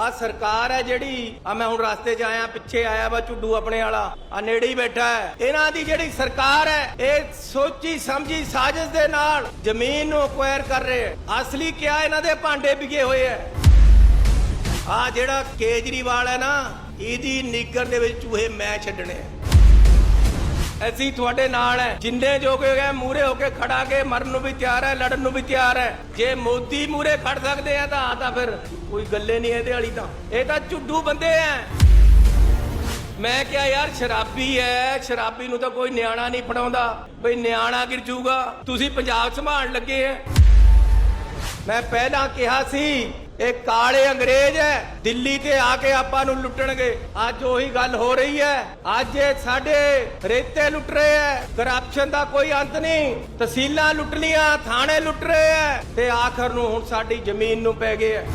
ਆ ਸਰਕਾਰ ਹੈ ਜਿਹੜੀ, ਆ ਮੈਂ ਹੁਣ ਰਸਤੇ 'ਚ ਆਇਆ, ਪਿੱਛੇ ਆਇਆ ਵਾ ਝੁੱਡੂ ਆਪਣੇ ਵਾਲਾ, ਆ ਨੇੜੇ ਹੀ ਬੈਠਾ ਹੈ। ਇਹਨਾਂ ਦੀ ਜਿਹੜੀ ਸਰਕਾਰ ਹੈ, ਇਹ ਸੋਚੀ ਸਮਝੀ ਸਾਜ਼ਿਸ਼ ਦੇ ਨਾਲ ਜ਼ਮੀਨ ਨੂੰ ਅਕਵਾਇਰ ਕਰ ਰਹੇ ਹੈ। ਅਸਲੀ ਕਿਆ ਇਹਨਾਂ ਦੇ ਭਾਂਡੇ ਵਿਗੇ ਹੋਏ ਹੈ? ਆ ਜਿਹੜਾ ਕੇਜਰੀਵਾਲ ਹੈ ਨਾ, ਇਹਦੀ ਨਿੱਗਰ ਦੇ ਵਿੱਚ ਚੂਹੇ ਮੈਂ ਛੱਡਣੇ ਅਸੀਂ ਤੁਹਾਡੇ ਨਾਲ ਹੈ। ਜਿੰਨੇ ਜੋਗੇ ਗਏ ਮੂਰੇ ਹੋ ਕੇ ਖੜਾ ਕੇ ਮਰਨ ਨੂੰ ਵੀ ਤਿਆਰ ਹੈ, ਲੜਨ ਨੂੰ ਵੀ ਤਿਆਰ ਹੈ। ਜੇ ਮੋਦੀ ਮੂਰੇ ਖੜ ਸਕਦੇ ਆ ਤਾਂ ਆ ਤਾਂ ਫਿਰ ਕੋਈ ਗੱਲੇ ਨਹੀਂ ਇਹਦੇ ਵਾਲੀ ਤਾਂ। ਇਹ ਤਾਂ ਝੁੱਡੂ ਬੰਦੇ ਐ ਮੈਂ ਕਿਹਾ, ਯਾਰ, ਸ਼ਰਾਬੀ ਐ ਸ਼ਰਾਬੀ ਨੂੰ ਤਾਂ ਕੋਈ ਨਿਆਣਾ ਨਹੀਂ ਫੜਾਉਂਦਾ। ਬਈ ਨਿਆਣਾ ਗਿਰ ਜੂਗਾ ਤੁਸੀਂ ਪੰਜਾਬ ਸੰਭਾਲਣ ਲੱਗੇ ਐ ਮੈਂ ਪਹਿਲਾਂ ਕਿਹਾ ਸੀ ਇਹ ਕਾਲੇ ਅੰਗਰੇਜ਼ ਹੈ। ਦਿੱਲੀ ਤੇ ਆ ਕੇ ਆਪਾਂ ਨੂੰ ਲੁੱਟਣਗੇ। ਅੱਜ ਉਹੀ ਗੱਲ ਹੋ ਰਹੀ ਹੈ। ਅੱਜ ਇਹ ਸਾਡੇ ਰੇਤੇ ਲੁੱਟ ਰਹੇ ਹੈ। ਕਰਪਸ਼ਨ ਦਾ ਕੋਈ ਅੰਤ ਨਹੀਂ। ਤਹਿਸੀਲਾਂ ਲੁੱਟ ਲੀਆਂ ਥਾਣੇ ਲੁੱਟ ਰਹੇ ਹੈ। ਤੇ ਆਖਰ ਨੂੰ ਹੁਣ ਸਾਡੀ ਜ਼ਮੀਨ ਨੂੰ ਪੈ ਗਏ ਹੈ।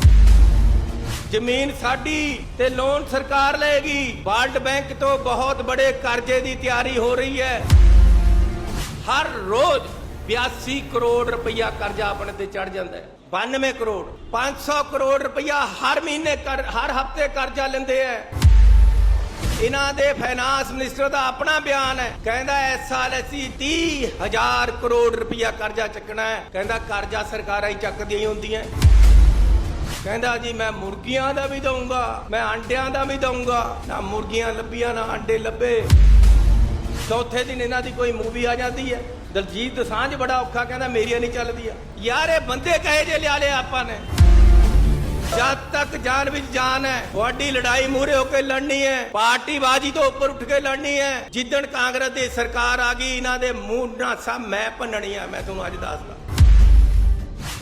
ਜ਼ਮੀਨ ਸਾਡੀ ਤੇ ਲੋਨ ਸਰਕਾਰ ਲਏਗੀ। ਵਰਲਡ ਬੈਂਕ ਤੋਂ ਬਹੁਤ ਬੜੇ ਕਰਜ਼ੇ ਦੀ ਤਿਆਰੀ ਹੋ ਰਹੀ ਹੈ। ਹਰ ਰੋਜ਼ 82 ਕਰੋੜ ਰੁਪਇਆ ਕਰਜ਼ਾ ਆਪਣੇ ਤੇ ਚੜ ਜਾਂਦਾ ਹੈ। 92 ਕਰੋੜ 500 ਕਰੋੜ ਰੁਪਇਆ ਹਰ ਮਹੀਨੇ ਹਰ ਹਫ਼ਤੇ ਕਰਜ਼ਾ ਲੈਂਦੇ ਐ। ਇਹਨਾਂ ਦੇ ਫਾਈਨਾਂਸ ਮਿਨਿਸਟਰ ਦਾ ਆਪਣਾ ਬਿਆਨ ਹੈ ਕਹਿੰਦਾ ਇਸ ਸਾਲ ਅਸੀਂ 30000 ਕਰੋੜ ਰੁਪਇਆ ਕਰਜ਼ਾ ਚੱਕਣਾ ਹੈ ਕਹਿੰਦਾ ਕਰਜ਼ਾ ਸਰਕਾਰਾਂ ਹੀ ਚੱਕਦੀਆਂ ਹੀ ਹੁੰਦੀਆਂ ਕਹਿੰਦਾ ਜੀ ਮੈਂ ਮੁਰਗੀਆਂ ਦਾ ਵੀ ਦਊਂਗਾ, ਮੈਂ ਅੰਡਿਆਂ ਦਾ ਵੀ ਦਊਂਗਾ। ਨਾ ਮੁਰਗੀਆਂ ਲੱਭੀਆਂ, ਨਾ ਆਂਡੇ ਲੱਭੇ। ਚੌਥੇ ਦਿਨ ਇਹਨਾਂ ਦੀ ਕੋਈ ਮੂਵੀ ਆ ਜਾਂਦੀ ਹੈ ਦਲਜੀਤ ਦਸਾਂਝ ਬੜਾ ਔਖਾ ਕਹਿੰਦਾ, ਮੇਰੀਆਂ ਨਹੀਂ ਚੱਲਦੀਆਂ। ਯਾਰ, ਇਹ ਬੰਦੇ ਕਹੇ ਜੇ ਲਿਆ ਲਿਆ ਆਪਾਂ ਨੇ। ਜਦ ਤੱਕ ਜਾਨ ਵਿੱਚ ਜਾਨ ਹੈ, ਤੁਹਾਡੀ ਲੜਾਈ ਮੂਰੇ ਹੋ ਕੇ ਲੜਨੀ ਹੈ ਪਾਰਟੀ ਬਾਜੀ ਤੋਂ ਉੱਪਰ ਉੱਠ ਕੇ ਲੜਨੀ ਹੈ। ਜਿੱਦਣ ਕਾਂਗਰਸ ਦੀ ਸਰਕਾਰ ਆ ਗਈ, ਇਹਨਾਂ ਦੇ ਮੂੰਹ ਨਾ ਸਭ ਮੈਂ ਭੰਨਣੀ ਆ, ਮੈਂ ਤੁਹਾਨੂੰ ਅੱਜ ਦੱਸਦਾ।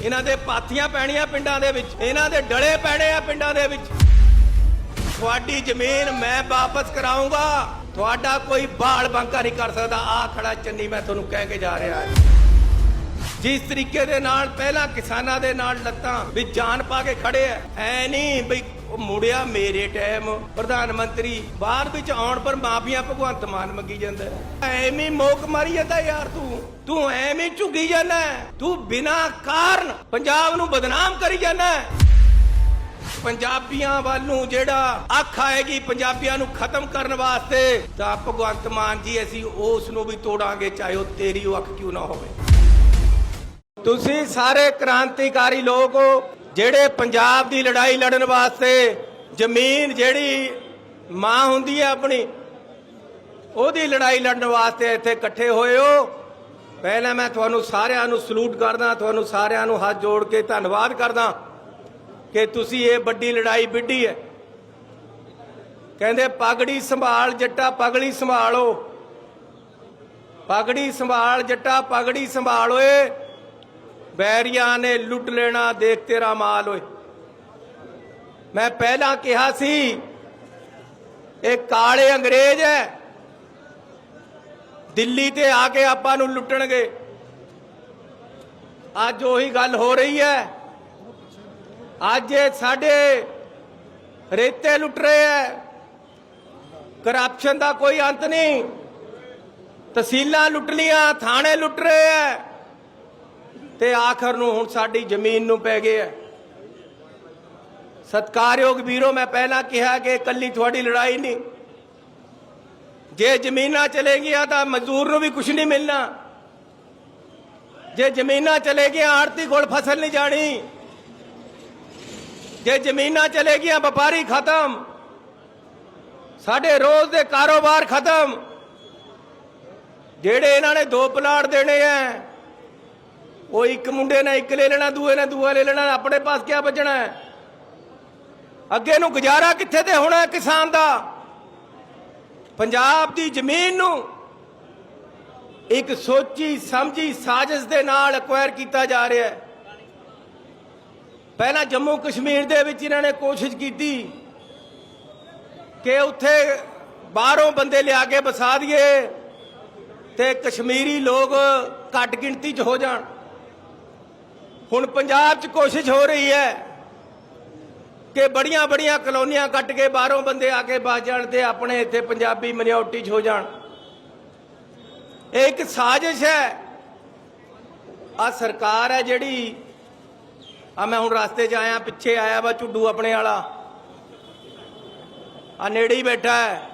ਇਹਨਾਂ ਦੇ ਪਾਥੀਆਂ ਪੈਣੀਆਂ ਪਿੰਡਾਂ ਦੇ ਵਿੱਚ, ਇਹਨਾਂ ਦੇ ਡਲੇ ਪੈਣੇ ਆ ਪਿੰਡਾਂ ਦੇ ਵਿੱਚ। ਤੁਹਾਡੀ ਜ਼ਮੀਨ ਮੈਂ ਵਾਪਸ ਕਰਾਉਂਗਾ ਤੁਹਾਡਾ ਕੋਈ ਬਾਲ ਬੰਕਾ ਨਹੀਂ ਕਰ ਸਕਦਾ। ਆ ਖੜਾ ਚੰਨੀ, ਮੈਂ ਤੁਹਾਨੂੰ ਕਹਿ ਕੇ ਜਾ ਰਿਹਾ ਜਿਸ ਤਰੀਕੇ ਦੇ ਨਾਲ ਪਹਿਲਾਂ ਕਿਸਾਨਾਂ ਦੇ ਨਾਲ ਲੱਤਾਂ ਵੀ ਜਾਨ ਪਾ ਕੇ ਖੜੇ ਐ ਐ ਨਹੀਂ ਬਈ ਮੁੜਿਆ ਮੇਰੇ ਟਾਈਮ। ਪ੍ਰਧਾਨ ਮੰਤਰੀ, ਬਾਅਦ ਵਿੱਚ ਆਉਣ ਪਰ ਮਾਫੀਆਂ ਭਗਵੰਤ ਮਾਨ ਮੰਗੀ ਜਾਂਦਾ ਐਵੇਂ ਹੀ ਮੋਕ ਮਾਰੀ ਜਾਂਦਾ ਯਾਰ ਤੂੰ। ਤੂੰ ਐਵੇਂ ਝੁਗੀ ਜਾਂਦਾ ਤੂੰ ਬਿਨਾ ਕਾਰਨ ਪੰਜਾਬ ਨੂੰ ਬਦਨਾਮ ਕਰੀ ਜਾਂਦਾ ਪੰਜਾਬੀਆਂ ਵੱਲ ਨੂੰ ਜਿਹੜਾ ਅੱਖ ਆਏਗੀ ਪੰਜਾਬੀਆਂ ਨੂੰ ਖਤਮ ਕਰਨ ਵਾਸਤੇ, ਤਾਂ ਭਗਵੰਤ ਮਾਨ ਜੀ ਅਸੀਂ ਉਸ ਨੂੰ ਵੀ ਤੋੜਾਂਗੇ, ਚਾਹੇ ਉਹ ਤੇਰੀ ਉਹ ਅੱਖ ਕਿਉਂ ਨਾ ਹੋਵੇ। ਤੁਸੀਂ ਸਾਰੇ ਕ੍ਰਾਂਤੀਕਾਰੀ ਲੋਕ ਹੋ, ਜਿਹੜੇ ਪੰਜਾਬ ਦੀ ਲੜਾਈ ਲੜਨ ਵਾਸਤੇ ਜ਼ਮੀਨ ਜਿਹੜੀ ਮਾਂ ਹੁੰਦੀ ਹੈ ਆਪਣੀ, ਉਹਦੀ ਲੜਾਈ ਲੜਨ ਵਾਸਤੇ ਇੱਥੇ ਇਕੱਠੇ ਹੋਏ ਹੋ। ਪਹਿਲਾਂ ਮੈਂ ਤੁਹਾਨੂੰ ਸਾਰਿਆਂ ਨੂੰ ਸਲੂਟ ਕਰਦਾ, ਤੁਹਾਨੂੰ ਸਾਰਿਆਂ ਨੂੰ ਹੱਥ ਜੋੜ ਕੇ ਧੰਨਵਾਦ ਕਰਦਾ। ਕਿ ਤੁਸੀਂ ਇਹ ਵੱਡੀ ਲੜਾਈ ਵਿੱਢੀ ਹੈ। ਕਹਿੰਦੇ, ਪਗੜੀ ਸੰਭਾਲ ਜੱਟਾ, ਪਗੜੀ ਸੰਭਾਲੋ। ਪਗੜੀ ਸੰਭਾਲ ਜੱਟਾ, ਪਗੜੀ ਸੰਭਾਲ ਓਏ। ਬੈਰੀਆਂ ਨੇ ਲੁੱਟ ਲੈਣਾ, ਦੇਖ ਤੇਰਾ ਮਾਲ ਓਏ। ਮੈਂ ਪਹਿਲਾਂ ਕਿਹਾ ਸੀ, ਇਹ ਕਾਲੇ ਅੰਗਰੇਜ਼ ਹੈ। ਦਿੱਲੀ ਤੇ ਆ ਕੇ ਆਪਾਂ ਨੂੰ ਲੁੱਟਣਗੇ। ਅੱਜ ਉਹੀ ਗੱਲ ਹੋ ਰਹੀ ਹੈ। ਅੱਜ ਇਹ ਸਾਡੇ ਰੇਤੇ ਲੁੱਟ ਰਹੇ ਹੈ ਕਰਪਸ਼ਨ ਦਾ ਕੋਈ ਅੰਤ ਨਹੀਂ। ਤਹਿਸੀਲਾਂ ਲੁੱਟ ਲੀਆਂ ਥਾਣੇ ਲੁੱਟ ਰਹੇ ਹੈ ਤੇ ਆਖਰ ਨੂੰ ਹੁਣ ਸਾਡੀ ਜ਼ਮੀਨ ਨੂੰ ਪੈ ਗਏ ਹੈ ਸਤਕਾਰਯੋਗ ਵੀਰੋ, ਮੈਂ ਪਹਿਲਾਂ ਕਿਹਾ ਕਿ ਇਕੱਲੀ ਤੁਹਾਡੀ ਲੜਾਈ ਨਹੀਂ। ਜੇ ਜ਼ਮੀਨਾਂ ਚਲੇਗੀਆਂ ਤਾਂ ਮਜ਼ਦੂਰ ਨੂੰ ਵੀ ਕੁਝ ਨਹੀਂ ਮਿਲਣਾ। ਜੇ ਜ਼ਮੀਨਾਂ ਚਲੇਗੀਆਂ ਆੜਤੀ ਕੋਲ ਫਸਲ ਨਹੀਂ ਜਾਣੀ। ਜੇ ਜ਼ਮੀਨਾਂ ਚਲੇ ਗਈਆਂ, ਵਪਾਰੀ ਖਤਮ। ਸਾਡੇ ਰੋਜ਼ ਦੇ ਕਾਰੋਬਾਰ ਖਤਮ। ਜਿਹੜੇ ਇਹਨਾਂ ਨੇ ਦੋ ਪਲਾਟ ਦੇਣੇ ਐ, ਉਹ ਇੱਕ ਮੁੰਡੇ ਨੇ ਇੱਕ ਲੈ ਲੈਣਾ, ਦੂਏ ਨੇ ਦੂਆ ਲੈ ਲੈਣਾ, ਆਪਣੇ ਪਾਸ ਕਿਆ ਬਚਣਾ ਹੈ ਅੱਗੇ ਨੂੰ ਗੁਜ਼ਾਰਾ ਕਿੱਥੇ ਤੇ ਹੋਣਾ ਕਿਸਾਨ ਦਾ? ਪੰਜਾਬ ਦੀ ਜ਼ਮੀਨ ਨੂੰ ਇੱਕ ਸੋਚੀ ਸਮਝੀ ਸਾਜ਼ਿਸ਼ ਦੇ ਨਾਲ ਅਕਵਾਇਰ ਕੀਤਾ ਜਾ ਰਿਹਾ ਹੈ ਪਹਿਲਾਂ ਜੰਮੂ ਕਸ਼ਮੀਰ ਦੇ ਵਿੱਚ ਇਹਨਾਂ ਨੇ ਕੋਸ਼ਿਸ਼ ਕੀਤੀ ਕਿ ਉੱਥੇ ਬਾਹਰੋਂ ਬੰਦੇ ਲਿਆ ਕੇ ਵਸਾ ਦਈਏ ਤੇ ਕਸ਼ਮੀਰੀ ਲੋਕ ਘੱਟ ਗਿਣਤੀ 'ਚ ਹੋ ਜਾਣ। ਹੁਣ ਪੰਜਾਬ 'ਚ ਕੋਸ਼ਿਸ਼ ਹੋ ਰਹੀ ਹੈ ਕਿ ਬੜੀਆਂ ਬੜੀਆਂ ਕਲੋਨੀਆਂ ਕੱਟ ਕੇ ਬਾਹਰੋਂ ਬੰਦੇ ਆ ਕੇ ਬਸ ਜਾਣ ਤੇ ਆਪਣੇ ਇੱਥੇ ਪੰਜਾਬੀ ਮਿਨੋਰਟੀ 'ਚ ਹੋ ਜਾਣ। ਇਹ ਇੱਕ ਸਾਜ਼ਿਸ਼ ਹੈ। ਆ ਸਰਕਾਰ ਹੈ ਜਿਹੜੀ ਆ ਮੈਂ ਹੁਣ ਰਸਤੇ 'ਚ ਆਇਆ, ਪਿੱਛੇ ਆਇਆ ਵਾ ਝੁੱਡੂ ਆਪਣੇ ਵਾਲਾ। ਆ ਨੇੜੇ ਹੀ ਬੈਠਾ ਹੈ।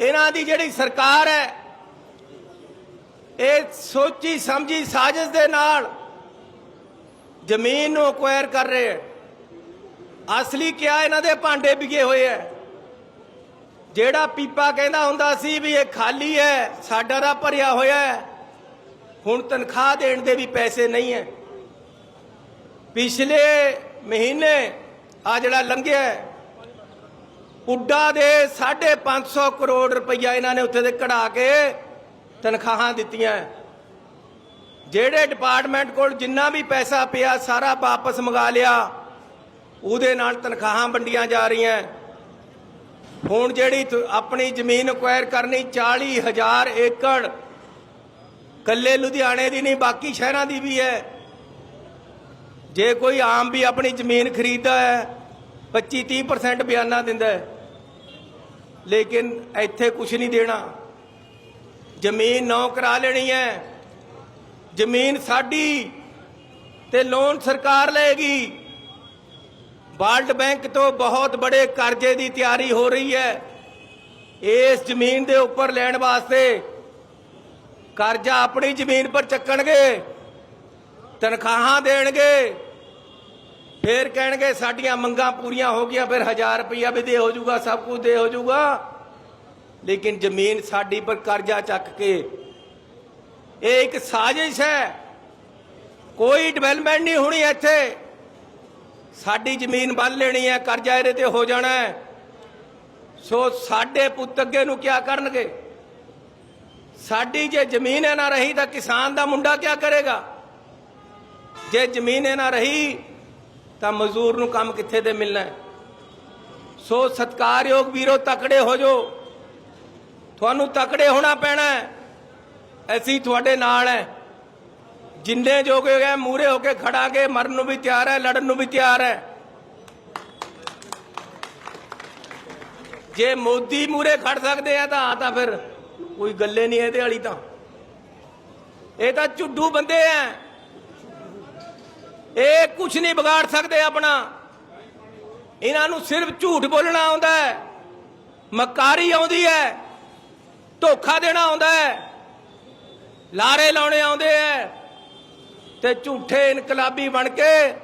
ਇਹਨਾਂ ਦੀ ਜਿਹੜੀ ਸਰਕਾਰ ਹੈ, ਇਹ ਸੋਚੀ ਸਮਝੀ ਸਾਜ਼ਿਸ਼ ਦੇ ਨਾਲ ਜ਼ਮੀਨ ਨੂੰ ਅਕਵਾਇਰ ਕਰ ਰਹੇ ਹੈ। ਅਸਲੀ ਕਿਆ ਇਹਨਾਂ ਦੇ ਭਾਂਡੇ ਵਿਗੇ ਹੋਏ ਐ ਜਿਹੜਾ ਪੀਪਾ ਕਹਿੰਦਾ ਹੁੰਦਾ ਸੀ ਵੀ ਇਹ ਖਾਲੀ ਹੈ, ਸਾਡਾ ਦਾ ਭਰਿਆ ਹੋਇਆ ਹੈ। ਹੁਣ ਤਨਖਾਹ ਦੇਣ ਦੇ ਵੀ ਪੈਸੇ ਨਹੀਂ ਹੈ। ਪਿਛਲੇ ਮਹੀਨੇ ਆ ਜਿਹੜਾ ਲੰਘਿਆ ਹੈ, ਪੁੱਡਾ ਦੇ 550 ਕਰੋੜ ਰੁਪਈਆ ਇਹਨਾਂ ਨੇ ਉੱਥੇ ਦੇ ਕਢਾ ਕੇ ਤਨਖਾਹਾਂ ਦਿੱਤੀਆਂ ਜਿਹੜੇ ਡਿਪਾਰਟਮੈਂਟ ਕੋਲ ਜਿੰਨਾ ਵੀ ਪੈਸਾ ਪਿਆ ਸਾਰਾ ਵਾਪਸ ਮੰਗਾ ਲਿਆ ਉਹਦੇ ਨਾਲ ਤਨਖਾਹਾਂ ਵੰਡੀਆਂ ਜਾ ਰਹੀਆਂ ਹੁਣ ਜਿਹੜੀ ਤੁ- ਆਪਣੀ ਜ਼ਮੀਨ ਅਕਵਾਇਰ ਕਰਨੀ 40000 ਏਕੜ ਕੱਲੇ ਲੁਧਿਆਣੇ ਦੀ ਨਹੀਂ ਬਾਕੀ ਸ਼ਹਿਰਾਂ ਦੀ ਵੀ ਹੈ। ਜੇ ਕੋਈ ਆਮ ਵੀ ਆਪਣੀ ਜ਼ਮੀਨ ਖਰੀਦਦਾ ਹੈ 25 30% ਬਿਆਨਾ ਦਿੰਦਾ ਹੈ। ਲੇਕਿਨ ਇੱਥੇ ਕੁਝ ਨਹੀਂ ਦੇਣਾ। ਜ਼ਮੀਨ ਨੌ ਕਰਾ ਲੈਣੀ ਹੈ। ਜ਼ਮੀਨ ਸਾਡੀ ਤੇ ਲੋਨ ਸਰਕਾਰ ਲਏਗੀ। ਵਰਲਡ ਬੈਂਕ ਤੋਂ ਬਹੁਤ ਬੜੇ ਕਰਜ਼ੇ ਦੀ ਤਿਆਰੀ ਹੋ ਰਹੀ ਹੈ। ਇਸ ਜ਼ਮੀਨ ਦੇ ਉੱਪਰ ਲੈਣ ਵਾਸਤੇ ਕਰਜ਼ਾ ਆਪਣੀ ਜ਼ਮੀਨ ਪਰ ਚੱਕਣਗੇ, ਤਨਖਾਹਾਂ ਦੇਣਗੇ। ਫੇਰ ਕਹਿਣਗੇ, ਸਾਡੀਆਂ ਮੰਗਾਂ ਪੂਰੀਆਂ ਹੋ ਗਈਆਂ, ਫਿਰ 1000 ਰੁਪਇਆ ਵੀ ਦੇ ਹੋ ਜਾਊਗਾ, ਸਭ ਕੁਝ ਦੇ ਹੋ ਜਾਊਗਾ। ਲੇਕਿਨ ਜ਼ਮੀਨ ਸਾਡੀ ਪਰ ਕਰਜ਼ਾ ਚੱਕ ਕੇ, ਇਹ ਇੱਕ ਸਾਜ਼ਿਸ਼ ਹੈ। ਕੋਈ ਡਿਵੈਲਪਮੈਂਟ ਨਹੀਂ ਹੋਣੀ ਇੱਥੇ। ਸਾਡੀ ਜ਼ਮੀਨ ਬੰਨ ਲੈਣੀ ਹੈ, ਕਰਜ਼ਾ ਇਹਦੇ ਤੇ ਹੋ ਜਾਣਾ ਹੈ। ਸੋ ਸਾਡੇ ਪੁੱਤ ਅੱਗੇ ਨੂੰ ਕੀ ਕਰਨਗੇ? ਸਾਡੀ ਜੇ ਜ਼ਮੀਨ ਹੈ ਨਾ ਰਹੀ ਤਾਂ ਕਿਸਾਨ ਦਾ ਮੁੰਡਾ ਕੀ ਕਰੇਗਾ? ਜੇ ਜ਼ਮੀਨ ਹੈ ਨਾ ਰਹੀ ਤਾਂ ਮਜ਼ਦੂਰ ਨੂੰ ਕੰਮ ਕਿੱਥੇ ਦੇ ਮਿਲਣਾ ਹੈ? ਸੋ ਸਤਕਾਰਯੋਗ ਵੀਰੋ, ਤਕੜੇ ਹੋ ਜੋ ਤੁਹਾਨੂੰ ਤਕੜੇ ਹੋਣਾ ਪੈਣਾ ਹੈ। ਅਸੀਂ ਤੁਹਾਡੇ ਨਾਲ ਹੈ। ਜਿੰਨੇ ਜੋਗੇ ਗਏ ਮੂਰੇ ਹੋ ਕੇ ਖੜਾਂਗੇ ਮਰਨ ਨੂੰ ਵੀ ਤਿਆਰ ਹੈ, ਲੜਨ ਨੂੰ ਵੀ ਤਿਆਰ ਹੈ। ਜੇ ਮੋਦੀ ਮੂਰੇ ਖੜ ਸਕਦੇ ਆ ਤਾਂ ਆ ਤਾਂ ਫਿਰ ਕੋਈ ਗੱਲੇ ਨਹੀਂ ਇਹਦੇ ਵਾਲੀ ਤਾਂ। ਇਹ ਤਾਂ ਝੁੱਡੂ ਬੰਦੇ ਆ। ਇਹ ਕੁਝ ਨਹੀਂ ਵਿਗਾੜ ਸਕਦੇ ਆਪਣਾ। ਇਹਨਾਂ ਨੂੰ ਸਿਰਫ ਝੂਠ ਬੋਲਣਾ ਆਉਂਦਾ ਹੈ। ਮਕਾਰੀ ਆਉਂਦੀ ਹੈ। ਧੋਖਾ ਦੇਣਾ ਆਉਂਦਾ ਹੈ। ਲਾਰੇ ਲਾਉਣੇ ਆਉਂਦੇ ਐ ਤੇ ਝੂਠੇ ਇਨਕਲਾਬੀ ਬਣ ਕੇ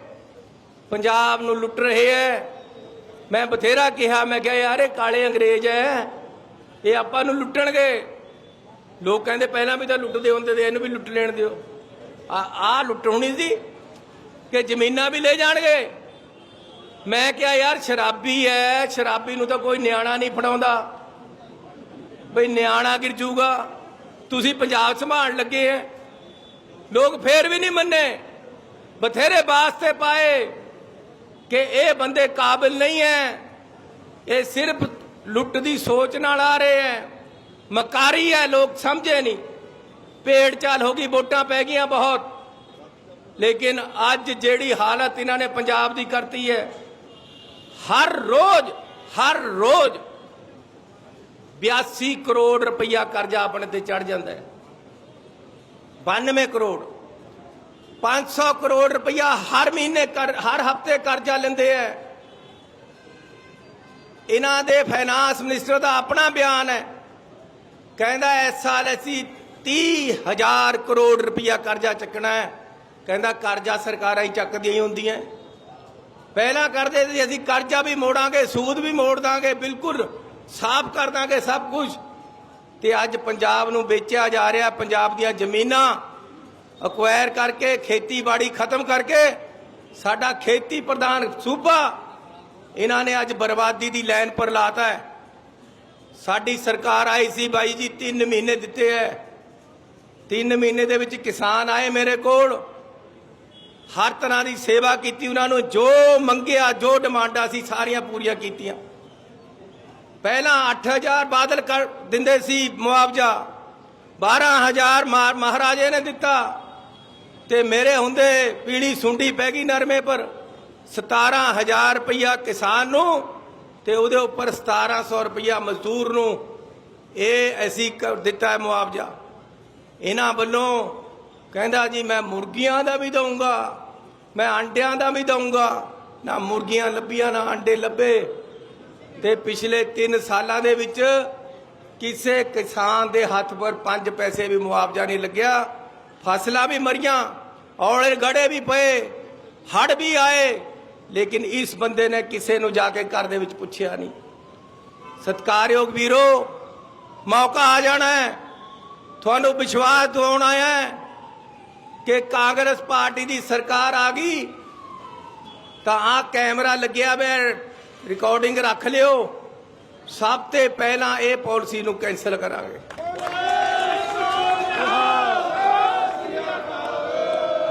ਪੰਜਾਬ ਨੂੰ ਲੁੱਟ ਰਹੇ ਐ ਮੈਂ ਬਥੇਰਾ ਕਿਹਾ, ਮੈਂ ਕਿਹਾ, ਯਾਰ, ਇਹ ਕਾਲੇ ਅੰਗਰੇਜ਼ ਐ ਇਹ ਆਪਾਂ ਨੂੰ ਲੁੱਟਣਗੇ। ਲੋਕ ਕਹਿੰਦੇ, ਪਹਿਲਾਂ ਵੀ ਤਾਂ ਲੁੱਟਦੇ ਹੁੰਦੇ ਤੇ ਇਹਨੂੰ ਵੀ ਲੁੱਟ ਲੈਣ ਦਿਓ। ਆ ਆ ਲੁੱਟਣੀ ਸੀ। ਕਿ ਜ਼ਮੀਨਾਂ ਵੀ ਲੈ ਜਾਣਗੇ। ਮੈਂ ਕਿਹਾ, ਯਾਰ, ਸ਼ਰਾਬੀ ਐ। ਸ਼ਰਾਬੀ ਨੂੰ ਤਾਂ ਕੋਈ ਨਿਆਣਾ ਨਹੀਂ ਫੜਾਉਂਦਾ। ਬਈ ਨਿਆਣਾ ਗਿਰ ਜੂਗਾ। ਤੁਸੀਂ ਪੰਜਾਬ ਸੰਭਾਲਣ ਲੱਗੇ ਐ। ਲੋਕ ਫੇਰ ਵੀ ਨਹੀਂ ਮੰਨੇ। ਬਥੇਰੇ ਵਾਸਤੇ ਪਾਏ ਕਿ ਇਹ ਬੰਦੇ ਕਾਬਿਲ ਨਹੀਂ ਐ। ਇਹ ਸਿਰਫ ਲੁੱਟ ਦੀ ਸੋਚ ਨਾਲ ਆ ਰਹੇ ਐ। ਮਕਾਰੀ ਐ, ਲੋਕ ਸਮਝੇ ਨਹੀਂ। ਪੇੜ ਚਾਲ ਹੋ ਗਈ, ਵੋਟਾਂ ਪੈ ਗਈਆਂ ਬਹੁਤ। ਲੇਕਿਨ ਅੱਜ ਜਿਹੜੀ ਹਾਲਤ ਇਹਨਾਂ ਨੇ ਪੰਜਾਬ ਦੀ ਕਰਤੀ ਹੈ, ਹਰ ਰੋਜ਼ ਹਰ ਰੋਜ਼ 82 ਕਰੋੜ ਰੁਪਈਆ ਕਰਜ਼ਾ ਆਪਣੇ ਤੇ ਚੜ ਜਾਂਦਾ ਹੈ। 92 ਕਰੋੜ 500 ਕਰੋੜ ਰੁਪਈਆ ਹਰ ਮਹੀਨੇ ਕਰ, ਹਰ ਹਫ਼ਤੇ ਕਰਜ਼ਾ ਲੈਂਦੇ ਐ ਇਹਨਾਂ ਦੇ ਫਾਈਨਾਂਸ ਮਿਨਿਸਟਰ ਦਾ ਆਪਣਾ ਬਿਆਨ ਹੈ, ਕਹਿੰਦਾ ਇਸ ਸਾਲ ਅਸੀਂ 30000 ਕਰੋੜ ਰੁਪਈਆ ਕਰਜ਼ਾ ਚੱਕਣਾ ਹੈ। ਕਹਿੰਦਾ ਕਰਜ਼ਾ ਸਰਕਾਰਾਂ ਹੀ ਚੱਕਦੀਆਂ ਹੀ ਹੁੰਦੀਆਂ। ਪਹਿਲਾਂ ਕਰਦੇ ਸੀ, ਅਸੀਂ ਕਰਜ਼ਾ ਵੀ ਮੋੜਾਂਗੇ, ਸੂਦ ਵੀ ਮੋੜ ਦਾਂਗੇ, ਬਿਲਕੁਲ ਸਾਫ਼ ਕਰ ਦਾਂਗੇ ਸਭ ਕੁਝ। ਤੇ ਅੱਜ ਪੰਜਾਬ ਨੂੰ ਵੇਚਿਆ ਜਾ ਰਿਹਾ, ਪੰਜਾਬ ਦੀਆਂ ਜ਼ਮੀਨਾਂ ਅਕਵਾਇਰ ਕਰਕੇ, ਖੇਤੀਬਾੜੀ ਖਤਮ ਕਰਕੇ, ਸਾਡਾ ਖੇਤੀ ਪ੍ਰਧਾਨ ਸੂਬਾ, ਇਹਨਾਂ ਨੇ ਅੱਜ ਬਰਬਾਦੀ ਦੀ ਲਾਈਨ ਪਰ ਲਾਤਾ ਹੈ। ਸਾਡੀ ਸਰਕਾਰ ਆਈ ਸੀ ਬਾਈ ਜੀ 3 ਮਹੀਨੇ ਦਿੱਤੇ ਐ 3 ਮਹੀਨੇ ਦੇ ਵਿੱਚ ਕਿਸਾਨ ਆਏ ਮੇਰੇ ਕੋਲ। ਹਰ ਤਰ੍ਹਾਂ ਦੀ ਸੇਵਾ ਕੀਤੀ ਉਹਨਾਂ ਨੂੰ, ਜੋ ਮੰਗਿਆ, ਜੋ ਡਿਮਾਂਡਾਂ ਸੀ, ਸਾਰੀਆਂ ਪੂਰੀਆਂ ਕੀਤੀਆਂ। ਪਹਿਲਾਂ 8000 ਬਾਦਲ ਕਰ ਦਿੰਦੇ ਸੀ ਮੁਆਵਜ਼ਾ 12000 ਮਹਾ- ਮਹਾਰਾਜੇ ਨੇ ਦਿੱਤਾ। ਤੇ ਮੇਰੇ ਹੁੰਦੇ ਪੀੜੀ ਸੁੰਡੀ ਪੈ ਗਈ ਨਰਮੇ ਪਰ। 17000 ਰੁਪਇਆ ਕਿਸਾਨ ਨੂੰ ਤੇ ਉਹਦੇ ਉੱਪਰ 1700 ਰੁਪਇਆ ਮਜ਼ਦੂਰ ਨੂੰ ਇਹ ਅਸੀਂ ਕ- ਦਿੱਤਾ ਮੁਆਵਜ਼ਾ। ਇਹਨਾਂ ਵੱਲੋਂ ਕਹਿੰਦਾ ਜੀ, ਮੈਂ ਮੁਰਗੀਆਂ ਦਾ ਵੀ ਦਊਂਗਾ, ਮੈਂ ਆਂਡਿਆਂ ਦਾ ਵੀ ਦਊਂਗਾ। ਨਾ ਮੁਰਗੀਆਂ ਲੱਭੀਆਂ, ਨਾ ਆਂਡੇ ਲੱਭੇ। ਤੇ ਪਿਛਲੇ 3 ਸਾਲਾਂ ਦੇ ਵਿੱਚ ਕਿਸੇ ਕਿਸਾਨ ਦੇ ਹੱਥ ਪਰ 5 ਪੈਸੇ ਵੀ ਮੁਆਵਜ਼ਾ ਨਹੀਂ ਲੱਗਿਆ। ਫਸਲਾਂ ਵੀ ਮਰੀਆਂ, ਔਲੇ ਗੜੇ ਵੀ ਪਏ ਹੜ ਵੀ ਆਏ। ਲੇਕਿਨ ਇਸ ਬੰਦੇ ਨੇ ਕਿਸੇ ਨੂੰ ਜਾ ਕੇ ਘਰ ਦੇ ਵਿੱਚ ਪੁੱਛਿਆ ਨਹੀਂ। ਸਤਕਾਰਯੋਗ ਵੀਰੋ, ਮੌਕਾ ਆ ਜਾਣਾ ਹੈ। ਤੁਹਾਨੂੰ ਵਿਸ਼ਵਾਸ ਦਿਵਾਉਣਾ ਹੈ। ਕਿ ਕਾਂਗਰਸ ਪਾਰਟੀ ਦੀ ਸਰਕਾਰ ਆ ਗਈ, ਤਾਂ ਆ ਕੈਮਰਾ ਲੱਗਿਆ ਵੇ ਰਿਕਾਰਡਿੰਗ ਰੱਖ ਲਿਓ। ਸਭ ਤੋਂ ਪਹਿਲਾਂ ਇਹ ਪਾਲਿਸੀ ਨੂੰ ਕੈਨਸਲ ਕਰਾਂਗੇ।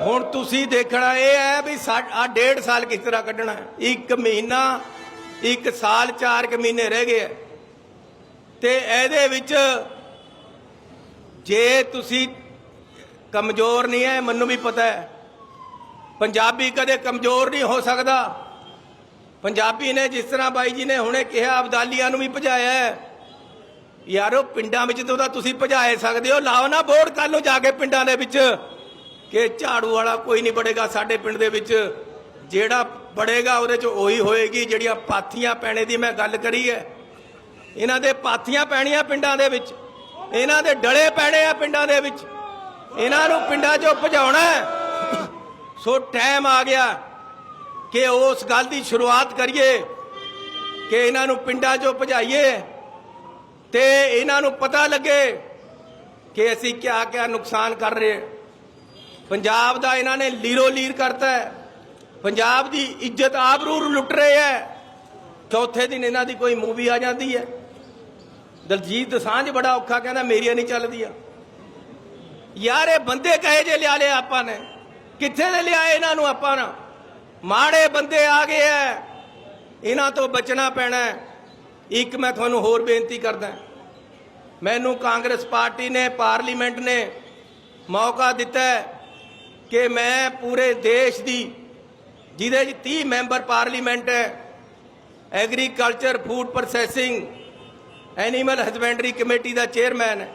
ਹੁਣ ਤੁਸੀਂ ਦੇਖਣਾ ਇਹ ਹੈ ਵੀ ਆ ਡੇਢ ਸਾਲ ਕਿਸ ਤਰ੍ਹਾਂ ਕੱਢਣਾ ਹੈ? ਇੱਕ ਮਹੀਨਾ, ਇੱਕ ਸਾਲ, ਚਾਰ ਕੁ ਮਹੀਨੇ ਰਹਿ ਗਏ ਹੈ। ਤੇ ਇਹਦੇ ਵਿੱਚ ਜੇ ਤੁਸੀਂ ਕਮਜ਼ੋਰ ਨਹੀਂ ਹੈ, ਮੈਨੂੰ ਵੀ ਪਤਾ ਹੈ। ਪੰਜਾਬੀ ਕਦੇ ਕਮਜ਼ੋਰ ਨਹੀਂ ਹੋ ਸਕਦਾ। ਪੰਜਾਬੀ ਨੇ ਜਿਸ ਤਰ੍ਹਾਂ ਬਾਈ ਜੀ ਨੇ ਹੁਣੇ ਕਿਹਾ, ਅਬਦਾਲੀਆਂ ਨੂੰ ਵੀ ਭਜਾਇਆ ਹੈ। ਯਾਰੋ, ਪਿੰਡਾਂ ਵਿੱਚ ਤਾਂ ਤੁਸੀਂ ਭਜਾਏ ਸਕਦੇ ਹੋ। ਲਾਓ ਨਾ ਬੋਰਡ ਕੱਲ ਨੂੰ ਜਾ ਕੇ ਪਿੰਡਾਂ ਦੇ ਵਿੱਚ। ਕਿ ਝਾੜੂ ਵਾਲਾ ਕੋਈ ਨਹੀਂ ਬੜੇਗਾ ਸਾਡੇ ਪਿੰਡ ਦੇ ਵਿੱਚ। ਜਿਹੜਾ ਬੜੇਗਾ ਉਹਦੇ ਚ ਉਹੀ ਹੋਏਗੀ, ਜਿਹੜੀਆਂ ਪਾਥੀਆਂ ਪੈਣੇ ਦੀ ਮੈਂ ਗੱਲ ਕਰੀ ਹੈ। ਇਹਨਾਂ ਦੇ ਪਾਥੀਆਂ ਪੈਣੀਆਂ ਪਿੰਡਾਂ ਦੇ ਵਿੱਚ। ਇਹਨਾਂ ਦੇ ਡਲੇ ਪੈਣੇ ਆ ਪਿੰਡਾਂ ਦੇ ਵਿੱਚ। ਇਹਨਾਂ ਨੂੰ ਪਿੰਡਾਂ 'ਚੋਂ ਭਜਾਉਣਾ ਸੋ ਟਾਈਮ ਆ ਗਿਆ ਕਿ ਉਸ ਗੱਲ ਦੀ ਸ਼ੁਰੂਆਤ ਕਰੀਏ, ਕਿ ਇਹਨਾਂ ਨੂੰ ਪਿੰਡਾਂ 'ਚੋਂ ਭਜਾਈਏ। ਤੇ ਇਹਨਾਂ ਨੂੰ ਪਤਾ ਲੱਗੇ ਕਿ ਅਸੀਂ ਕਿਆ ਕਿਆ ਨੁਕਸਾਨ ਕਰ ਰਹੇ ਪੰਜਾਬ ਦਾ ਇਹਨਾਂ ਨੇ ਲੀਰੋ ਲੀਰ ਕਰਤਾ ਹੈ। ਪੰਜਾਬ ਦੀ ਇੱਜ਼ਤ ਆਬਰੂ ਲੁੱਟ ਰਹੇ ਹੈ। ਚੌਥੇ ਦਿਨ ਇਹਨਾਂ ਦੀ ਕੋਈ ਮੂਵੀ ਆ ਜਾਂਦੀ ਹੈ। ਦਲਜੀਤ ਦੋਸਾਂਝ ਬੜਾ ਔਖਾ ਕਹਿੰਦਾ, ਮੇਰੀਆਂ ਨਹੀਂ ਚੱਲਦੀਆਂ। ਯਾਰ ਇਹ ਬੰਦੇ ਕਹੇ ਜੇ ਲਿਆ ਲਿਆ ਆਪਾਂ ਨੇ? ਕਿੱਥੇ ਦੇ ਲਿਆਏ ਇਹਨਾਂ ਨੂੰ ਆਪਾਂ ਨਾ? ਮਾੜੇ ਬੰਦੇ ਆ ਗਏ ਐ। ਇਹਨਾਂ ਤੋਂ ਬਚਣਾ ਪੈਣਾ ਇੱਕ ਮੈਂ ਤੁਹਾਨੂੰ ਹੋਰ ਬੇਨਤੀ ਕਰਦਾ ਮੈਨੂੰ ਕਾਂਗਰਸ ਪਾਰਟੀ ਨੇ, ਪਾਰਲੀਮੈਂਟ ਨੇ ਮੌਕਾ ਦਿੱਤਾ ਕਿ ਮੈਂ ਪੂਰੇ ਦੇਸ਼ ਦੀ, ਜਿਹਦੇ 'ਚ 30 ਮੈਂਬਰ ਪਾਰਲੀਮੈਂਟ ਹੈ agriculture, food processing, animal husbandry committee ਦਾ ਚੇਅਰਮੈਨ ਹੈ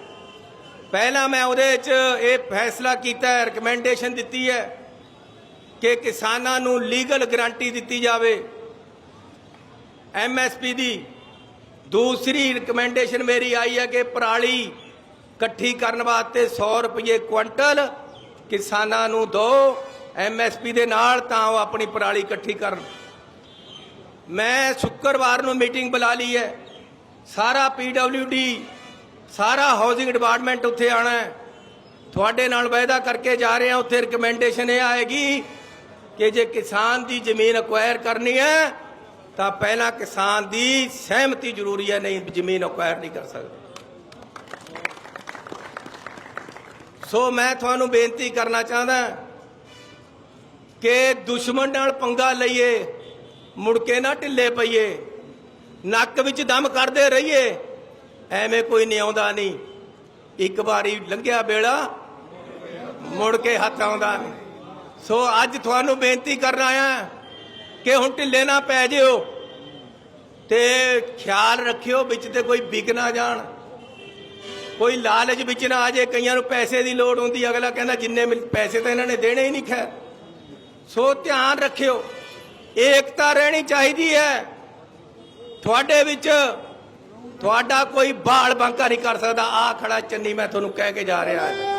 ਪਹਿਲਾਂ ਮੈਂ ਉਹਦੇ 'ਚ ਇਹ ਫੈਸਲਾ ਕੀਤਾ ਹੈ ਰეკਮੈਂਡੇਸ਼ਨ ਦਿੱਤੀ ਹੈ ਕਿ ਕਿਸਾਨਾਂ ਨੂੰ ਲੀਗਲ ਗਾਰੰਟੀ ਦਿੱਤੀ ਜਾਵੇ। ਐਮਐਸਪੀ ਦੀ ਦੂਸਰੀ ਰეკਮੈਂਡੇਸ਼ਨ ਮੇਰੀ ਆਈ ਹੈ ਕਿ ਪਰਾਲੀ ਇਕੱਠੀ ਕਰਨ ਵਾਸਤੇ 100 ਰੁਪਏ ਕੁਇੰਟਲ ਕਿਸਾਨਾਂ ਨੂੰ ਦੋ ਐਮਐਸਪੀ ਦੇ ਨਾਲ ਤਾਂ ਉਹ ਆਪਣੀ ਪਰਾਲੀ ਇਕੱਠੀ ਕਰਨ। ਮੈਂ ਸ਼ੁੱਕਰਵਾਰ ਨੂੰ ਮੀਟਿੰਗ ਬੁਲਾ ਲਈ ਹੈ। ਸਾਰਾ ਪੀਡਬਲਯੂਡੀ ਸਾਰਾ ਹਾਊਸਿੰਗ ਡਿਪਾਰਟਮੈਂਟ ਉੱਥੇ ਆਣਾ ਹੈ। ਤੁਹਾਡੇ ਨਾਲ ਵਾਅਦਾ ਕਰਕੇ ਜਾ ਰਹੇ ਹਾਂ। ਉੱਥੇ ਰეკਮੈਂਡੇਸ਼ਨ ਇਹ ਆਏਗੀ ਕਿ ਜੇ ਕਿਸਾਨ ਦੀ ਜ਼ਮੀਨ ਅਕਵਾਇਰ ਕਰਨੀ ਹੈ, ਤਾਂ ਪਹਿਲਾਂ ਕਿਸਾਨ ਦੀ ਸਹਿਮਤੀ ਜ਼ਰੂਰੀ ਹੈ, ਨਹੀਂ ਜ਼ਮੀਨ ਅਕਵਾਇਰ ਨਹੀਂ ਕਰ ਸਕਦਾ। ਸੋ ਮੈਂ ਤੁਹਾਨੂੰ ਬੇਨਤੀ ਕਰਨਾ ਚਾਹੁੰਦਾ ਕਿ ਦੁਸ਼ਮਣ ਨਾਲ ਪੰਗਾ ਲਈਏ, ਮੁੜ ਕੇ ਨਾ ਢਿੱਲੇ ਪਈਏ, ਨੱਕ ਵਿੱਚ ਦਮ ਕਰਦੇ ਰਹੀਏ। ਐਵੇਂ ਕੋਈ ਨਹੀਂ ਆਉਂਦਾ ਨਹੀਂ। ਇੱਕ ਵਾਰੀ ਲੰਘਿਆ ਵੇਲਾ, ਮੁੜ ਕੇ ਹੱਥ ਆਉਂਦਾ ਨਹੀਂ। ਸੋ ਅੱਜ ਤੁਹਾਨੂੰ ਬੇਨਤੀ ਕਰਨ ਆਇਆ ਕਿ ਹੁਣ ਢਿੱਲੇ ਨਾ ਪੈ ਜਿਓ ਤੇ ਖਿਆਲ ਰੱਖਿਓ ਵਿੱਚ ਤੇ ਕੋਈ ਵਿਕ ਨਾ ਜਾਣ। ਕੋਈ ਲਾਲਚ ਵਿੱਚ ਨਾ ਆ ਜੇ, ਕਈਆਂ ਨੂੰ ਪੈਸੇ ਦੀ ਲੋੜ ਹੁੰਦੀ, ਅਗਲਾ ਕਹਿੰਦਾ ਜਿੰਨੇ ਮਿਲ- ਪੈਸੇ ਤਾਂ ਇਹਨਾਂ ਨੇ ਦੇਣੇ ਹੀ ਨਹੀਂ, ਖੈਰ। ਸੋ ਧਿਆਨ ਰੱਖਿਓ, ਏਕਤਾ ਰਹਿਣੀ ਚਾਹੀਦੀ ਹੈ। ਤੁਹਾਡੇ ਵਿੱਚ ਤੁਹਾਡਾ ਕੋਈ ਬਾਲ ਬੰਕਾ ਨਹੀਂ ਕਰ ਸਕਦਾ। ਆ ਖੜਾ ਚੰਨੀ, ਮੈਂ ਤੁਹਾਨੂੰ ਕਹਿ ਕੇ ਜਾ ਰਿਹਾ ਹਾਂ।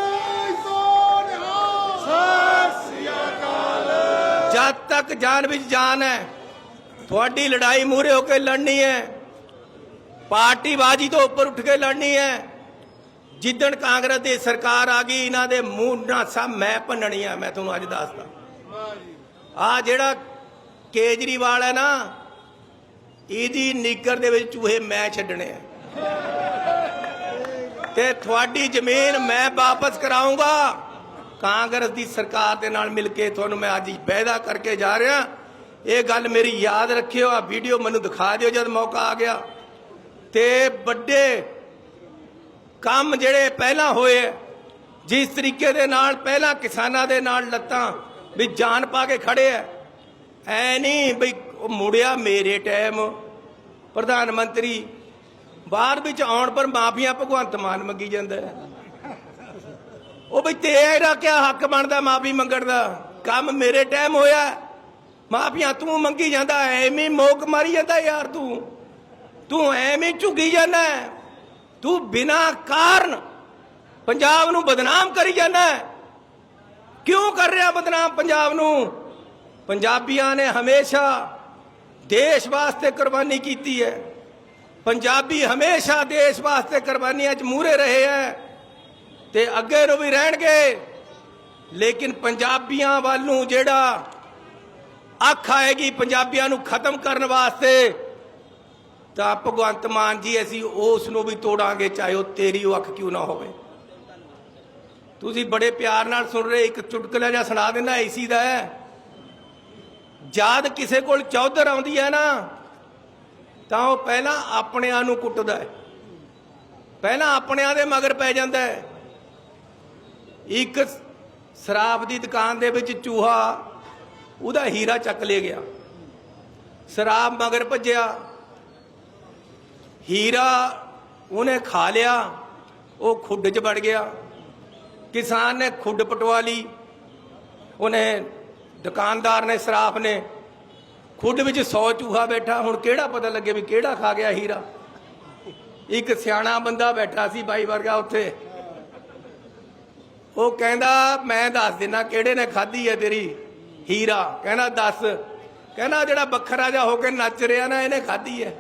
ਜਦ ਤੱਕ ਜਾਨ ਵਿੱਚ ਜਾਨ ਹੈ, ਤੁਹਾਡੀ ਲੜਾਈ ਮੂਰੇ ਹੋ ਕੇ ਲੜਨੀ ਹੈ, ਪਾਰਟੀਬਾਜ਼ੀ ਤੋਂ ਉੱਪਰ ਉੱਠ ਕੇ ਲੜਨੀ ਹੈ, ਜਿੱਦਣ ਕਾਂਗਰਸ ਦੀ ਸਰਕਾਰ ਆ ਗਈ, ਇਹਨਾਂ ਦੇ ਮੂੰਹ ਨਾਲ ਸਭ ਮੈਂ ਭੰਨਣੀ ਆ, ਮੈਂ ਤੁਹਾਨੂੰ ਅੱਜ ਦੱਸਦਾ। ਆ ਜਿਹੜਾ ਕੇਜਰੀਵਾਲ ਹੈ ਨਾ ਇਹਦੀ ਨਿੱਕਰ ਦੇ ਵਿੱਚ ਚੂਹੇ ਮੈਂ ਛੱਡਣੇ ਆ। ਤੇ ਤੁਹਾਡੀ ਜ਼ਮੀਨ ਮੈਂ ਵਾਪਸ ਕਰਾਉਂਗਾ ਕਾਂਗਰਸ ਦੀ ਸਰਕਾਰ ਦੇ ਨਾਲ ਮਿਲ ਕੇ ਤੁਹਾਨੂੰ ਮੈਂ ਅੱਜ ਹੀ ਵਾਅਦਾ ਕਰਕੇ ਜਾ ਰਿਹਾ। ਇਹ ਗੱਲ ਮੇਰੀ ਯਾਦ ਰੱਖਿਓ ਆ ਵੀਡੀਓ ਮੈਨੂੰ ਦਿਖਾ ਦਿਓ ਜਦ ਮੌਕਾ ਆ ਗਿਆ। ਤੇ ਵੱਡੇ ਕੰਮ ਜਿਹੜੇ ਪਹਿਲਾਂ ਹੋਏ ਆ, ਜਿਸ ਤਰੀਕੇ ਦੇ ਨਾਲ ਪਹਿਲਾਂ ਕਿਸਾਨਾਂ ਦੇ ਨਾਲ ਲੱਤਾਂ ਵੀ ਜਾਨ ਪਾ ਕੇ ਖੜੇ ਆ। ਐ ਨਹੀਂ ਬਈ ਉਹ ਮੁੜਿਆ ਮੇਰੇ ਟਾਈਮ। ਪ੍ਰਧਾਨ ਮੰਤਰੀ, ਬਾਅਦ ਵਿੱਚ ਆਉਣ ਪਰ ਮਾਫੀਆਂ ਭਗਵੰਤ ਮਾਨ ਮੰਗੀ ਜਾਂਦਾ ਉਹ ਬਈ ਤੇਰਾ ਕਿਆ ਹੱਕ ਬਣਦਾ ਮਾਫੀ ਮੰਗਣ ਦਾ। ਕੰਮ ਮੇਰੇ ਟਾਈਮ ਹੋਇਆ ਮਾਫੀਆਂ ਤੂੰ ਮੰਗੀ ਜਾਂਦਾ, ਐਵੇਂ ਹੀ ਮੋਕ ਮਾਰੀ ਜਾਂਦਾ ਯਾਰ ਤੂੰ। ਤੂੰ ਐਵੇਂ ਝੁੱਗੀ ਜਾਂਦਾ ਤੂੰ ਬਿਨਾ ਕਾਰਨ ਪੰਜਾਬ ਨੂੰ ਬਦਨਾਮ ਕਰੀ ਜਾਂਦਾ ਕਿਉਂ ਕਰ ਰਿਹਾ ਬਦਨਾਮ ਪੰਜਾਬ ਨੂੰ? ਪੰਜਾਬੀਆਂ ਨੇ ਹਮੇਸ਼ਾ ਦੇਸ਼ ਵਾਸਤੇ ਕੁਰਬਾਨੀ ਕੀਤੀ ਹੈ ਪੰਜਾਬੀ ਹਮੇਸ਼ਾ ਦੇਸ਼ ਵਾਸਤੇ ਕੁਰਬਾਨੀਆਂ 'ਚ ਮੂਰੇ ਰਹੇ ਹੈ ਤੇ ਅੱਗੇ ਨੂੰ ਵੀ ਰਹਿਣਗੇ ਲੇਕਿਨ ਪੰਜਾਬੀਆਂ ਵੱਲ ਨੂੰ ਜਿਹੜਾ ਅੱਖ ਆਏਗੀ ਪੰਜਾਬੀਆਂ ਨੂੰ ਖਤਮ ਕਰਨ ਵਾਸਤੇ ਤਾਂ ਭਗਵੰਤ ਮਾਨ ਜੀ ਅਸੀਂ ਉਸ ਨੂੰ ਵੀ ਤੋੜਾਂਗੇ ਚਾਹੇ ਉਹ ਤੇਰੀ ਉਹ ਅੱਖ ਕਿਉਂ ਨਾ ਹੋਵੇ ਤੁਸੀਂ ਬੜੇ ਪਿਆਰ ਨਾਲ ਸੁਣ ਰਹੇ ਇੱਕ ਚੁਟਕਲਾ ਜਿਹਾ ਸੁਣਾ ਦਿੰਦਾ ਏਸੀ ਦਾ ਹੈ ਜਦ ਕਿਸੇ ਕੋਲ ਚੌਧਰ ਆਉਂਦੀ ਹੈ ਨਾ, ਤਾਂ ਉਹ ਪਹਿਲਾਂ ਆਪਣਿਆਂ ਨੂੰ ਕੁੱਟਦਾ ਹੈ। ਪਹਿਲਾਂ ਆਪਣਿਆਂ ਦੇ ਮਗਰ ਪੈ ਜਾਂਦਾ ਹੈ। ਇੱਕ ਸ਼ਰਾਬ ਦੀ ਦੁਕਾਨ ਦੇ ਵਿੱਚ ਚੂਹਾ, ਉਹਦਾ ਹੀਰਾ ਚੱਕ ਲੈ ਗਿਆ। ਸ਼ਰਾਬ ਮਗਰ ਭੱਜਿਆ। ਹੀਰਾ ਉਹਨੇ ਖਾ ਲਿਆ, ਉਹ ਖੁੱਡ 'ਚ ਵੜ ਗਿਆ। ਕਿਸਾਨ ਨੇ ਖੁੱਡ ਪਟਵਾ ਲਈ। ਉਹਨੇ ਦੁਕਾਨਦਾਰ ਨੇ, ਸਰਾਫ ਨੇ, ਖੁੱਡ ਵਿੱਚ 100 ਚੂਹਾ ਬੈਠਾ, ਹੁਣ ਕਿਹੜਾ ਪਤਾ ਲੱਗੇ ਵੀ ਕਿਹੜਾ ਖਾ ਗਿਆ ਹੀਰਾ। ਇੱਕ ਸਿਆਣਾ ਬੰਦਾ ਬੈਠਾ ਸੀ ਬਾਈ ਵਰਗਾ ਉੱਥੇ। ਉਹ ਕਹਿੰਦਾ, ਮੈਂ ਦੱਸ ਦਿੰਦਾ ਕਿਹੜੇ ਨੇ ਖਾਧੀ ਹੈ ਤੇਰੀ ਹੀਰਾ। ਕਹਿੰਦਾ, ਦੱਸ। ਕਹਿੰਦਾ, ਜਿਹੜਾ ਬੱਖਰਾ ਜਾ ਹੋ ਕੇ ਨੱਚ ਰਿਹਾ ਨਾ, ਇਹਨੇ ਖਾਧੀ ਹੈ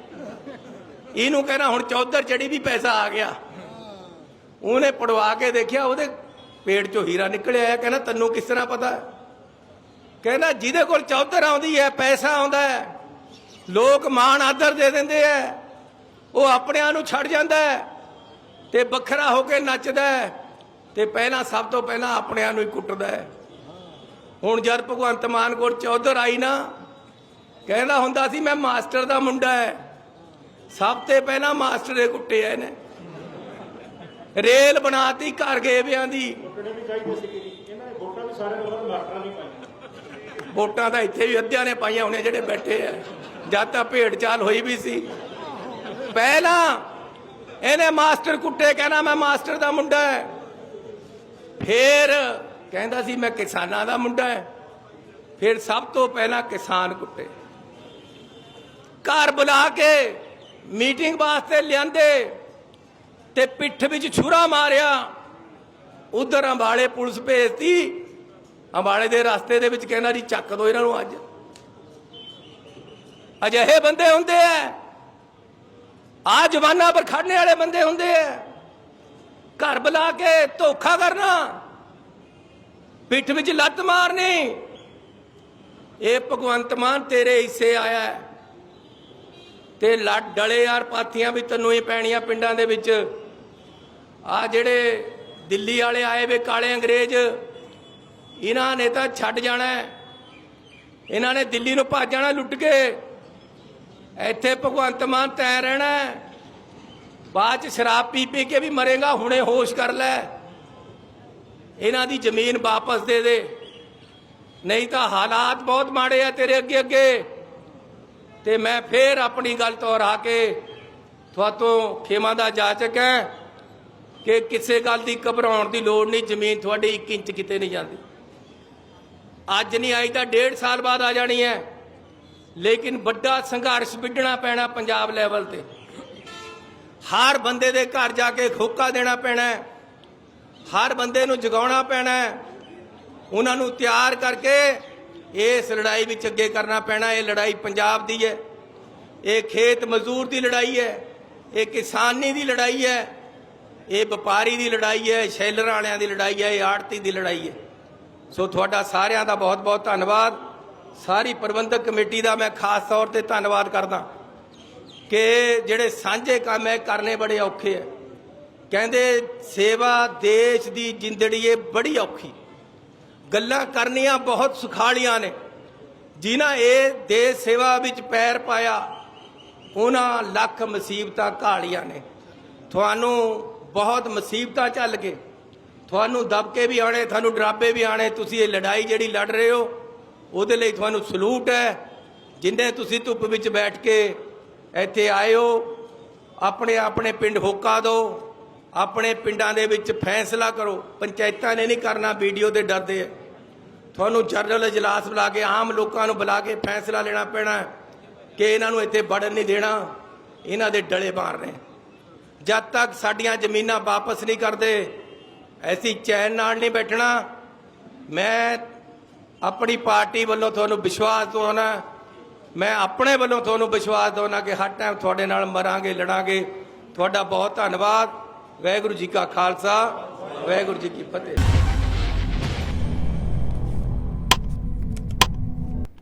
ਇਹਨੂੰ ਕਹਿੰਦਾ, ਹੁਣ ਚੌਧਰ ਚੜੀ ਵੀ ਪੈਸਾ ਆ ਗਿਆ। ਉਹਨੇ ਪੜਵਾ ਕੇ ਦੇਖਿਆ, ਉਹਦੇ ਪੇਟ ਚੋਂ ਹੀਰਾ ਨਿਕਲਿਆ। ਕਹਿੰਦਾ, ਤੈਨੂੰ ਕਿਸ ਤਰ੍ਹਾਂ ਪਤਾ? ਹੈ ਕਹਿੰਦਾ ਜਿਹਦੇ ਕੋਲ ਚੌਧਰ ਆਉਂਦੀ ਹੈ, ਪੈਸਾ ਆਉਂਦਾ ਹੈ, ਲੋਕ ਮਾਣ ਆਦਰ ਦੇ ਦਿੰਦੇ ਐ ਉਹ ਆਪਣਿਆਂ ਨੂੰ ਛੱਡ ਜਾਂਦਾ ਹੈ ਤੇ ਵੱਖਰਾ ਹੋ ਕੇ ਨੱਚਦਾ ਹੈ ਤੇ ਪਹਿਲਾਂ ਸਭ ਤੋਂ ਪਹਿਲਾਂ ਆਪਣਿਆਂ ਨੂੰ ਹੀ ਕੁੱਟਦਾ ਹੈ। ਹੁਣ ਜਦ ਭਗਵੰਤ ਮਾਨ ਕੋਲ ਚੌਧਰ ਆਈ ਨਾ, ਕਹਿੰਦਾ ਹੁੰਦਾ ਸੀ, ਮੈਂ ਮਾਸਟਰ ਦਾ ਮੁੰਡਾ ਹੈ। ਸਭ ਤੋਂ ਪਹਿਲਾਂ ਮਾਸਟਰ ਕੁੱਟੇ ਐ ਨੇ ਰੇਲ ਬਣਾਤੀ ਘਰ ਗਏ ਵਿਆਂ ਦੀ। ਕੁੱਟਣੇ ਵੀ ਚਾਹੀਦੇ ਸੀ। ਇਹਨਾਂ ਨੇ ਵੋਟਾਂ ਵੀ ਸਾਰੇ ਲੋਕਾਂ ਨੂੰ ਮਾਸਟਰਾਂ ਨਹੀਂ ਪਾਈਆਂ ਵੋਟਾਂ ਤਾਂ ਇੱਥੇ ਵੀ ਅੱਧਿਆਂ ਨੇ ਪਾਈਆਂ ਹੋਣੀਆਂ ਜਿਹੜੇ ਬੈਠੇ ਆ। ਜਦ ਤਾਂ ਭੇਡ ਚਾਲ ਹੋਈ ਵੀ ਸੀ। ਪਹਿਲਾਂ ਇਹਨੇ ਮਾਸਟਰ ਕੁੱਟੇ, ਕਹਿੰਦਾ ਮੈਂ ਮਾਸਟਰ ਦਾ ਮੁੰਡਾ ਹੈ ਫੇਰ ਕਹਿੰਦਾ ਸੀ, ਮੈਂ ਕਿਸਾਨਾਂ ਦਾ ਮੁੰਡਾ ਹੈ ਫਿਰ ਸਭ ਤੋਂ ਪਹਿਲਾਂ ਕਿਸਾਨ ਕੁੱਟੇ। ਘਰ ਬੁਲਾ ਕੇ ਮੀਟਿੰਗ ਵਾਸਤੇ ਲਿਆਂਦੇ ਤੇ ਪਿੱਠ ਵਿੱਚ ਛੁਰਾ ਮਾਰਿਆ। ਉਧਰ ਅੰਬਾਲੇ ਪੁਲਿਸ ਭੇਜਤੀ। ਅੰਬਾਲੇ ਦੇ ਰਸਤੇ ਦੇ ਵਿੱਚ ਕਹਿੰਦਾ ਜੀ, ਚੱਕ ਦੋ ਇਹਨਾਂ ਨੂੰ ਅੱਜ। ਅਜਿਹੇ ਬੰਦੇ ਹੁੰਦੇ ਆ ਆ ਜਵਾਨਾਂ ਪਰ ਖੜਨੇ ਵਾਲੇ ਬੰਦੇ ਹੁੰਦੇ ਆ ਘਰ ਬੁਲਾ ਕੇ ਧੋਖਾ ਕਰਨਾ। ਪਿੱਠ ਵਿੱਚ ਲੱਤ ਮਾਰਨੀ। ਇਹ ਭਗਵੰਤ ਮਾਨ ਤੇਰੇ ਹਿੱਸੇ ਆਇਆ ਹੈ। ਤੇ ਲੱਡ ਡਲੇ ਯਾਰ ਪਾਥੀਆਂ ਵੀ ਤੈਨੂੰ ਹੀ ਪੈਣੀਆਂ ਪਿੰਡਾਂ ਦੇ ਵਿੱਚ। ਆ ਜਿਹੜੇ ਦਿੱਲੀ ਵਾਲੇ ਆਏ ਵੇ ਕਾਲੇ ਅੰਗਰੇਜ਼। ਇਹਨਾਂ ਨੇ ਤਾਂ ਛੱਡ ਜਾਣਾ ਇਹਨਾਂ ਨੇ ਦਿੱਲੀ ਨੂੰ ਭੱਜ ਜਾਣਾ, ਲੁੱਟ ਕੇ। ਇੱਥੇ ਭਗਵੰਤ ਮਾਨ ਤੈ ਰਹਿਣਾ ਬਾਅਦ ਚ ਸ਼ਰਾਬ ਪੀ ਪੀ ਕੇ ਵੀ ਮਰੇਗਾ, ਹੁਣੇ ਹੋਸ਼ ਕਰ ਲੈ। ਇਹਨਾਂ ਦੀ ਜ਼ਮੀਨ ਵਾਪਸ ਦੇ ਦੇ। ਨਹੀਂ ਤਾਂ ਹਾਲਾਤ ਬਹੁਤ ਮਾੜੇ ਆ ਤੇਰੇ ਅੱਗੇ ਅੱਗੇ। ਤੇ ਮੈਂ ਫੇਰ ਆਪਣੀ ਗੱਲ ਤੋਂ ਕੇ ਤੁਹਾਤੋਂ ਖੇਮਾ ਦਾ ਜਾਚਕ ਹੈ ਕਿ ਕਿਸੇ ਗੱਲ ਦੀ ਘਬਰਾਉਣ ਦੀ ਲੋੜ ਨਹੀਂ, ਜ਼ਮੀਨ ਤੁਹਾਡੀ 1 ਇੰਚ ਕਿਤੇ ਨਹੀਂ ਜਾਂਦੀ। ਅੱਜ ਨਹੀਂ ਆਈ ਤਾਂ ਡੇਢ ਸਾਲ ਬਾਅਦ ਆ ਜਾਣੀ ਹੈ। ਲੇਕਿਨ ਵੱਡਾ ਸੰਘਰਸ਼ ਵਿੱਢਣਾ ਪੈਣਾ ਪੰਜਾਬ ਲੈਵਲ ਤੇ। ਹਰ ਬੰਦੇ ਦੇ ਘਰ ਜਾ ਕੇ ਖੋਕਾ ਦੇਣਾ ਪੈਣਾ ਹੈ। ਹਰ ਬੰਦੇ ਨੂੰ ਜਗਾਉਣਾ ਪੈਣਾ ਹੈ। ਉਹਨਾਂ ਨੂੰ ਤਿਆਰ ਕਰਕੇ ਇਸ ਲੜਾਈ ਵਿੱਚ ਅੱਗੇ ਕਰਨਾ ਪੈਣਾ। ਇਹ ਲੜਾਈ ਪੰਜਾਬ ਦੀ ਹੈ। ਇਹ ਖੇਤ ਮਜ਼ਦੂਰ ਦੀ ਲੜਾਈ ਹੈ। ਇਹ ਕਿਸਾਨੀ ਦੀ ਲੜਾਈ ਹੈ। ਇਹ ਵਪਾਰੀ ਦੀ ਲੜਾਈ ਹੈ। ਸ਼ੈਲਰਾਂ ਵਾਲਿਆਂ ਦੀ ਲੜਾਈ ਹੈ। ਇਹ ਆੜਤੀ ਦੀ ਲੜਾਈ ਹੈ। ਸੋ ਤੁਹਾਡਾ ਸਾਰਿਆਂ ਦਾ ਬਹੁਤ ਬਹੁਤ ਧੰਨਵਾਦ। ਸਾਰੀ ਪ੍ਰਬੰਧਕ ਕਮੇਟੀ ਦਾ ਮੈਂ ਖਾਸ ਤੌਰ ਤੇ ਧੰਨਵਾਦ ਕਰਦਾ ਕਿ ਜਿਹੜੇ ਸਾਂਝੇ ਕੰਮ ਹੈ ਕਰਨੇ ਬੜੇ ਔਖੇ ਹੈ ਕਹਿੰਦੇ ਸੇਵਾ ਦੇਸ਼ ਦੀ ਜਿੰਦੜੀ ਇਹ ਬੜੀ ਔਖੀ। ਗੱਲਾਂ ਕਰਨੀਆਂ ਬਹੁਤ ਸੁਖਾਲੀਆਂ ਨੇ। ਜਿਨ੍ਹਾਂ ਇਹ ਦੇਸ਼ ਸੇਵਾ ਵਿੱਚ ਪੈਰ ਪਾਇਆ, ਉਹਨਾਂ ਲੱਖ ਮੁਸੀਬਤਾਂ ਘਾਲੀਆਂ ਨੇ। ਤੁਹਾਨੂੰ ਬਹੁਤ ਮੁਸੀਬਤਾਂ ਚੱਲ ਕੇ ਤੁਹਾਨੂੰ ਦਬਕੇ ਵੀ ਆਣੇ ਤੁਹਾਨੂੰ ਡਰਾਬੇ ਵੀ ਆਣੇ ਤੁਸੀਂ ਇਹ ਲੜਾਈ ਜਿਹੜੀ ਲੜ ਰਹੇ ਹੋ, ਉਹਦੇ ਲਈ ਤੁਹਾਨੂੰ ਸਲੂਟ ਹੈ। ਜਿੰਨੇ ਤੁਸੀਂ ਧੁੱਪ ਵਿੱਚ ਬੈਠ ਕੇ ਇੱਥੇ ਆਏ ਹੋ, ਆਪਣੇ ਆਪਣੇ ਪਿੰਡ ਹੋਕਾ ਦਿਓ ਆਪਣੇ ਪਿੰਡਾਂ ਦੇ ਵਿੱਚ ਫੈਸਲਾ ਕਰੋ। ਪੰਚਾਇਤਾਂ ਨੇ ਨਹੀਂ ਕਰਨਾ ਵੀਡੀਓ ਦੇ ਡਰਦੇ ਤੁਹਾਨੂੰ ਜਨਰਲ ਇਜਲਾਸ ਬੁਲਾ ਕੇ, ਆਮ ਲੋਕਾਂ ਨੂੰ ਬੁਲਾ ਕੇ ਫੈਸਲਾ ਲੈਣਾ ਪੈਣਾ ਕਿ ਇਹਨਾਂ ਨੂੰ ਇੱਥੇ ਵੜਨ ਨਹੀਂ ਦੇਣਾ। ਇਹਨਾਂ ਦੇ ਡਲੇ ਮਾਰਨੇ। ਜਦ ਤੱਕ ਸਾਡੀਆਂ ਜ਼ਮੀਨਾਂ ਵਾਪਸ ਨਹੀਂ ਕਰਦੇ ਐਸੀ ਚੈਨ ਨਾਲ ਨਹੀਂ ਬੈਠਣਾ। ਮੈਂ ਆਪਣੀ ਪਾਰਟੀ ਵੱਲੋਂ ਤੁਹਾਨੂੰ ਵਿਸ਼ਵਾਸ ਦਵਾਉਣਾ। ਮੈਂ ਆਪਣੇ ਵੱਲੋਂ ਤੁਹਾਨੂੰ ਵਿਸ਼ਵਾਸ ਦਵਾਉਣਾ ਕਿ ਹਰ ਟਾਈਮ ਤੁਹਾਡੇ ਨਾਲ ਮਰਾਂਗੇ, ਲੜਾਂਗੇ। ਤੁਹਾਡਾ ਬਹੁਤ ਧੰਨਵਾਦ। ਵਾਹਿਗੁਰੂ ਜੀ ਕਾ ਖਾਲਸਾ, ਵਾਹਿਗੁਰੂ ਜੀ ਕੀ ਫਤਿਹ।